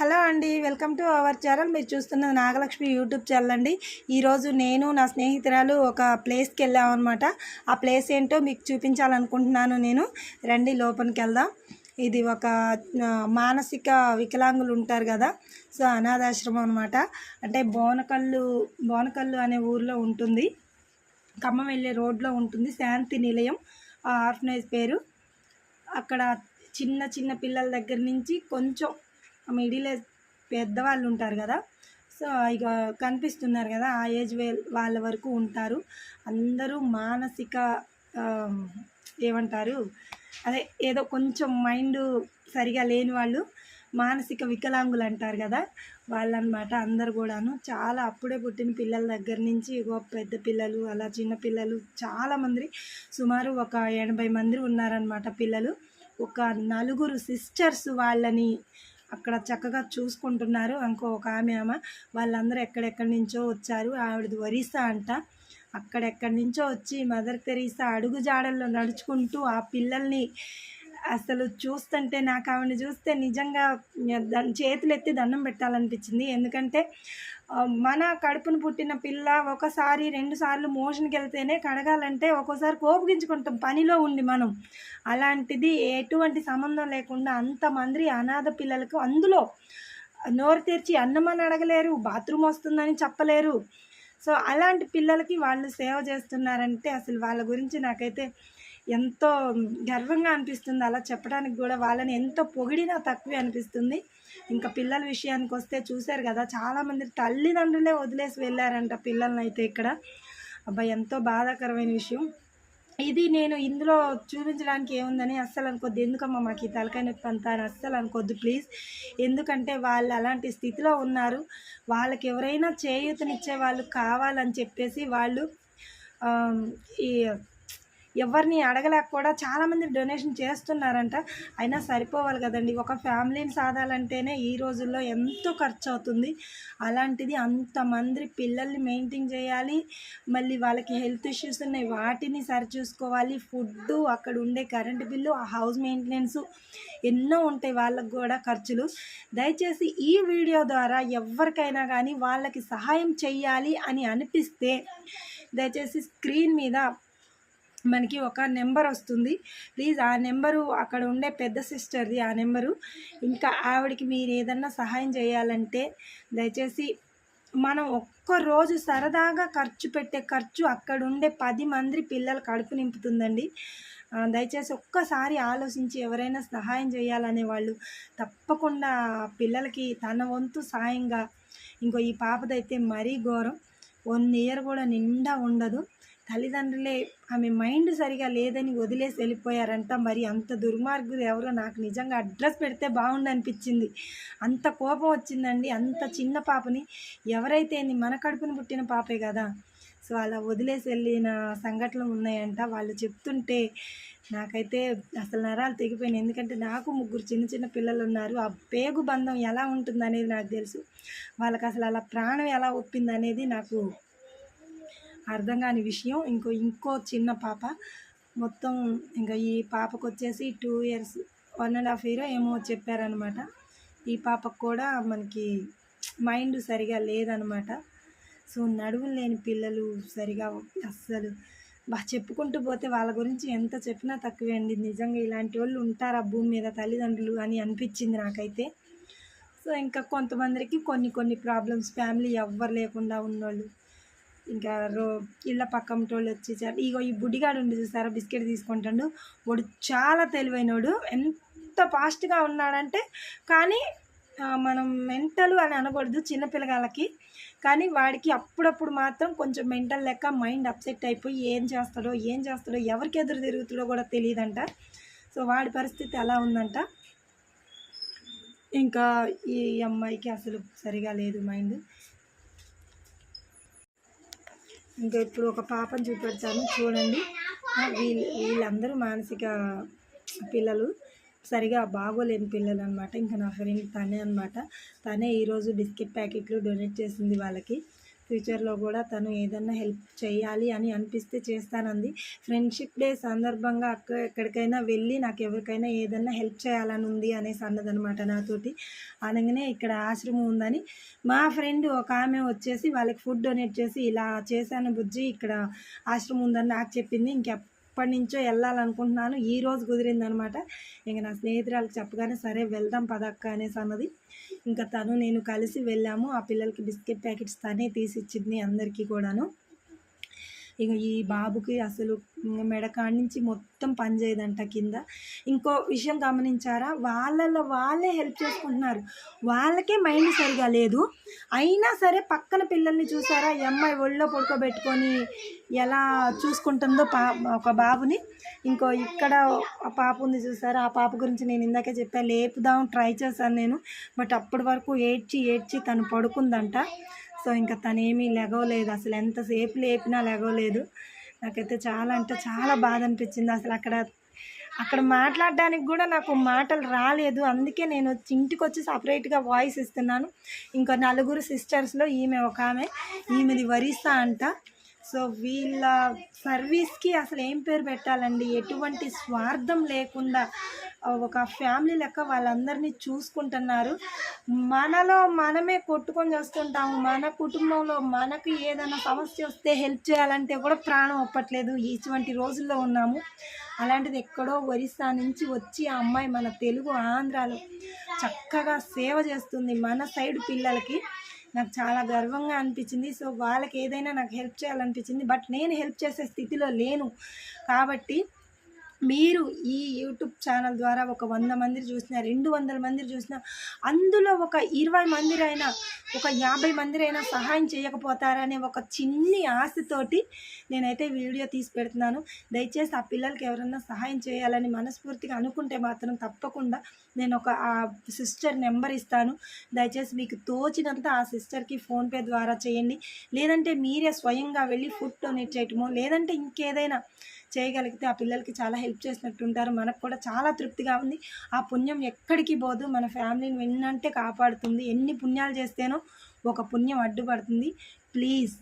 Hello అండి welcome to our channel. మీరు చూస్తున్నది నాగలక్ష్మి యూట్యూబ్ ఛానల్ అండి. ఈరోజు నేను నా స్నేహితురాలు ఒక ప్లేస్కి వెళ్ళామన్నమాట ఆ ప్లేస్ ఏంటో మీకు చూపించాలనుకుంటున్నాను నేను. రండి లోపలికి వెళ్దాం. ఇది ఒక మానసిక వికలాంగులు ఉంటారు కదా సో అనాథాశ్రమం అనమాట అంటే బోనకల్లు బోనకల్లు అనే ఊర్లో ఉంటుంది. ఖమ్మం వెళ్ళే రోడ్లో ఉంటుంది శాంతి నిలయం. ఆ ఆర్ఫనైజ్ పేరు. అక్కడ చిన్న చిన్న పిల్లల దగ్గర నుంచి కొంచెం మిడిల్ ఏజ్ పెద్దవాళ్ళు ఉంటారు కదా. సో ఇక కనిపిస్తున్నారు కదా ఆ ఏజ్ వాళ్ళ వరకు ఉంటారు. అందరూ మానసిక ఏమంటారు? అదే ఏదో కొంచెం మైండ్ సరిగా లేని వాళ్ళు మానసిక వికలాంగులు అంటారు కదా. వాళ్ళనమాట అందరు కూడాను చాలా అప్పుడే పుట్టిన పిల్లల దగ్గర నుంచి ఇగో పెద్ద పిల్లలు అలా చిన్న పిల్లలు చాలామంది సుమారు ఒక ఎనభై మంది ఉన్నారనమాట పిల్లలు. ఒక నలుగురు సిస్టర్స్ వాళ్ళని అక్కడ చక్కగా చూసుకుంటున్నారు ఇంకో ఒక ఆమె ఆమె. వాళ్ళందరూ ఎక్కడెక్కడి నుంచో వచ్చారు. ఆవిడది ఒరిస్సా అంట. అక్కడెక్కడి నుంచో వచ్చి మదర్ తెరీసా అడుగు జాడల్లో నడుచుకుంటూ ఆ పిల్లల్ని అసలు చూస్తుంటే నాకు ఆవిడని చూస్తే నిజంగా దాని చేతులు ఎత్తి దండం పెట్టాలనిపించింది. ఎందుకంటే మన కడుపును పుట్టిన పిల్ల ఒకసారి రెండు సార్లు మోషన్కి వెళ్తేనే కడగాలంటే ఒక్కోసారి కోపగించుకుంటాం. పనిలో ఉండి మనం. అలాంటిది ఎటువంటి సంబంధం లేకుండా అంతమంది అనాథ పిల్లలకు అందులో నోరు తెరిచి అన్నం అని అడగలేరు బాత్రూమ్ వస్తుందని చెప్పలేరు. సో అలాంటి పిల్లలకి వాళ్ళు సేవ చేస్తున్నారంటే అసలు వాళ్ళ గురించి నాకైతే ఎంతో గర్వంగా అనిపిస్తుంది అలా చెప్పడానికి కూడా. వాళ్ళని ఎంతో పొగిడినా తక్కువే అనిపిస్తుంది. ఇంకా పిల్లల విషయానికి వస్తే చూశారు కదా చాలామంది తల్లిదండ్రులే వదిలేసి వెళ్ళారంట పిల్లల్ని అయితే ఇక్కడ. అబ్బాయి ఎంతో బాధాకరమైన విషయం. ఇది నేను ఇందులో చూపించడానికి ఏముందని అస్సలు అనుకోద్దు. ఎందుకమ్మా మాకు ఈ తలకాయ నొప్పి అంతా అని అస్సలు అనుకోద్దు ప్లీజ్. ఎందుకంటే వాళ్ళు అలాంటి స్థితిలో ఉన్నారు. వాళ్ళకి ఎవరైనా చేయూతనిచ్చే వాళ్ళు కావాలని చెప్పేసి వాళ్ళు ఈ ఎవరిని అడగలేక కూడా చాలామంది డొనేషన్ చేస్తున్నారంట. అయినా సరిపోవాలి కదండి. ఒక ఫ్యామిలీని సాధాలంటేనే ఈ రోజుల్లో ఎంతో ఖర్చు అవుతుంది అలాంటిది అంతమంది పిల్లల్ని మెయింటైన్ చేయాలి. మళ్ళీ వాళ్ళకి హెల్త్ ఇష్యూస్ ఉన్నాయి. వాటిని సరిచూసుకోవాలి. ఫుడ్ అక్కడ ఉండే కరెంటు బిల్లు ఆ హౌస్ మెయింటెనెన్స్ ఎన్నో ఉంటాయి వాళ్ళకు కూడా ఖర్చులు. దయచేసి ఈ వీడియో ద్వారా ఎవరికైనా కానీ వాళ్ళకి సహాయం చేయాలి అని అనిపిస్తే దయచేసి స్క్రీన్ మీద మనకి ఒక నెంబర్ వస్తుంది. ప్లీజ్ ఆ నెంబరు అక్కడ ఉండే పెద్ద సిస్టర్ది ఆ నెంబరు. ఇంకా ఆవిడకి మీరు ఏదన్నా సహాయం చేయాలంటే దయచేసి మనం ఒక్క రోజు సరదాగా ఖర్చు పెట్టే ఖర్చు అక్కడ ఉండే పది మంది పిల్లల కడుపు నింపుతుందండి. దయచేసి ఒక్కసారి ఆలోచించి ఎవరైనా సహాయం చేయాలనే వాళ్ళు తప్పకుండా పిల్లలకి తన వంతు సాయంగా ఇంకో ఈ పాపదైతే మరీ ఘోరం. వన్ ఇయర్ కూడా నిండా ఉండదు. తల్లిదండ్రులే ఆమె మైండ్ సరిగా లేదని వదిలేసి వెళ్ళిపోయారంట. మరి అంత దుర్మార్గులు ఎవరో నాకు నిజంగా అడ్రస్ పెడితే బాగుండు అనిపించింది అంత కోపం వచ్చిందండి. అంత చిన్న పాపని ఎవరైతే మన కడుపును పుట్టిన పాపే కదా. సో అలా వదిలేసి వెళ్ళిన సంఘటనలు ఉన్నాయంట. వాళ్ళు చెప్తుంటే నాకైతే అసలు నరాలు తెగిపోయినాయి. ఎందుకంటే నాకు ముగ్గురు చిన్న చిన్న పిల్లలు ఉన్నారు. ఆ పేగు బంధం ఎలా ఉంటుంది అనేది నాకు తెలుసు. వాళ్ళకి అసలు అలా ప్రాణం ఎలా ఒప్పింది అనేది నాకు అర్థం కాని విషయం. ఇంకో ఇంకో చిన్న పాప. మొత్తం ఇంకా ఈ పాపకు వచ్చేసి two years one and half year ఏమో చెప్పారనమాట ఈ పాపకు కూడా మనకి మైండ్ సరిగా లేదనమాట సో నడువులు లేని పిల్లలు సరిగా అస్సలు బాగా చెప్పుకుంటూ పోతే వాళ్ళ గురించి ఎంత చెప్పినా తక్కువే అండి. నిజంగా ఇలాంటి వాళ్ళు ఉంటారా భూమి మీద తల్లిదండ్రులు అని అనిపించింది నాకైతే. సో ఇంకా కొంతమందికి కొన్ని కొన్ని ప్రాబ్లమ్స్ ఫ్యామిలీ ఎవ్వరు లేకుండా ఉన్నోళ్ళు ఇంకా రో ఇళ్ళ పక్కమటోళ్ళు వచ్చి వచ్చేసారు ఇగో ఈ బుడ్డిగాడు ఉండి చూసారా బిస్కెట్ తీసుకుంటాడు. వాడు చాలా తెలివైనడు. ఎంత ఫాస్ట్గా ఉన్నాడంటే కానీ మనం మెంటల్ అని అనకూడదు చిన్నపిల్లగాళ్ళకి కానీ వాడికి అప్పుడప్పుడు మాత్రం కొంచెం మెంటల్ లెక్క మైండ్ అప్సెట్ అయిపోయి ఏం చేస్తాడో ఏం చేస్తాడో ఎవరికి ఎదురు తిరుగుతాడో కూడా తెలియదంట సో వాడి పరిస్థితి అలా ఉందంట. ఇంకా ఈ అమ్మాయికి అసలు సరిగా లేదు మైండ్. ఇంకా ఇప్పుడు ఒక పాపను చూపెడతాను. చూడండి. వీళ్ళు వీళ్ళందరూ మానసిక పిల్లలు. సరిగా బాగోలేని పిల్లలు అనమాట ఇంకా నా ఫ్రెండ్ తనే అనమాట తనే ఈరోజు బిస్కెట్ ప్యాకెట్లు డొనేట్ చేసింది వాళ్ళకి. ఫ్యూచర్లో కూడా తను ఏదన్నా హెల్ప్ చేయాలి అని అనిపిస్తే చేస్తానంది. ఫ్రెండ్షిప్ డే సందర్భంగా అక్క ఎక్కడికైనా వెళ్ళి నాకు ఎవరికైనా ఏదన్నా హెల్ప్ చేయాలని ఉంది అనేసి అన్నదనమాట నాతోటి. అనగానే ఇక్కడ ఆశ్రమం ఉందని మా ఫ్రెండ్ ఒక ఆమె వచ్చేసి వాళ్ళకి ఫుడ్ డొనేట్ చేసి ఇలా చేశాను బుజ్జి ఇక్కడ ఆశ్రమం ఉందని నాకు చెప్పింది. ఎప్పటి నుంచో వెళ్ళాలనుకుంటున్నాను. ఈ రోజు కుదిరిందనమాట. ఇంక నా స్నేహితురాలకు చెప్పగానే సరే వెళ్దాం పదక్క అనేసి అన్నది. ఇంకా తను నేను కలిసి వెళ్ళాము. ఆ పిల్లలకి బిస్కెట్ ప్యాకెట్స్ తనే తీసి ఇచ్చింది అందరికీ కూడాను. ఇక ఈ బాబుకి అసలు మెడకాడి నుంచి మొత్తం పనిచేయదంట కింద. ఇంకో విషయం గమనించారా? వాళ్ళలో వాళ్ళే హెల్ప్ చేసుకుంటున్నారు. వాళ్ళకే మైండ్ సరిగా లేదు. అయినా సరే పక్కన పిల్లల్ని చూసారా? ఈ అమ్మాయి ఒళ్ళో పడుకోబెట్టుకొని ఎలా చూసుకుంటుందో పా ఒక బాబుని. ఇంకో ఇక్కడ ఆ పాప ఉంది చూసారా? ఆ పాప గురించి నేను ఇందాకే చెప్పా. లేపుదాం ట్రై చేశాను నేను. బట్ అప్పటి వరకు ఏడ్చి ఏడ్చి తను పడుకుందంట. సో ఇంకా తనేమీ లెగవలేదు. అసలు ఎంతసేపు లేపినా లెగవలేదు. నాకైతే చాలా అంటే చాలా బాధ అనిపించింది. అసలు అక్కడ అక్కడ మాట్లాడడానికి కూడా నాకు మాటలు రాలేదు. అందుకే నేను ఇంటికి వచ్చి సపరేట్గా వాయిస్ ఇస్తున్నాను. ఇంకా నలుగురు సిస్టర్స్లో ఈమె ఒక ఆమె ఈమెది వరిస్తా అంట. సో వీళ్ళ సర్వీస్కి అసలు ఏం పేరు పెట్టాలండి? ఎటువంటి స్వార్థం లేకుండా ఒక ఫ్యామిలీ లెక్క వాళ్ళందరినీ చూసుకుంటున్నారు. మనలో మనమే కొట్టుకొని చేస్తుంటాము. మన కుటుంబంలో మనకు ఏదైనా సమస్య వస్తే హెల్ప్ చేయాలంటే కూడా ప్రాణం ఒప్పట్లేదు. ఇటువంటి రోజుల్లో ఉన్నాము. అలాంటిది ఎక్కడో ఒరిస్సా నుంచి వచ్చి ఆ అమ్మాయి మన తెలుగు ఆంధ్రాలో చక్కగా సేవ చేస్తుంది మన సైడ్ పిల్లలకి. నాకు చాలా గర్వంగా అనిపించింది. సో వాళ్ళకి ఏదైనా నాకు హెల్ప్ చేయాలనిపించింది. బట్ నేను హెల్ప్ చేసే స్థితిలో లేను. కాబట్టి మీరు ఈ యూట్యూబ్ ఛానల్ ద్వారా ఒక వంద మంది చూసిన రెండు వందల మంది చూసిన అందులో ఒక ఇరవై మందిరైనా ఒక యాభై మందిరైనా సహాయం చేయకపోతారనే ఒక చిన్ని ఆశతోటి నేనైతే వీడియో తీసి పెడుతున్నాను. దయచేసి ఆ పిల్లలకి ఎవరన్నా సహాయం చేయాలని మనస్ఫూర్తిగా అనుకుంటే మాత్రం తప్పకుండా నేను ఒక ఆ సిస్టర్ నెంబర్ ఇస్తాను. దయచేసి మీకు తోచినంత ఆ సిస్టర్కి ఫోన్పే ద్వారా చేయండి. లేదంటే మీరే స్వయంగా వెళ్ళి ఫుడ్ డొనేట్ చేయటమో లేదంటే ఇంకేదైనా చేయగలిగితే ఆ పిల్లలకి చాలా హెల్ప్ చేసినట్టు ఉంటారు మనకు కూడా చాలా తృప్తిగా ఉంది. ఆ పుణ్యం ఎక్కడికి పోదు. మన ఫ్యామిలీని వెన్నంటే కాపాడుతుంది. ఎన్ని పుణ్యాలు చేస్తేనో ఒక పుణ్యం అడ్డుపడుతుంది. ప్లీజ్.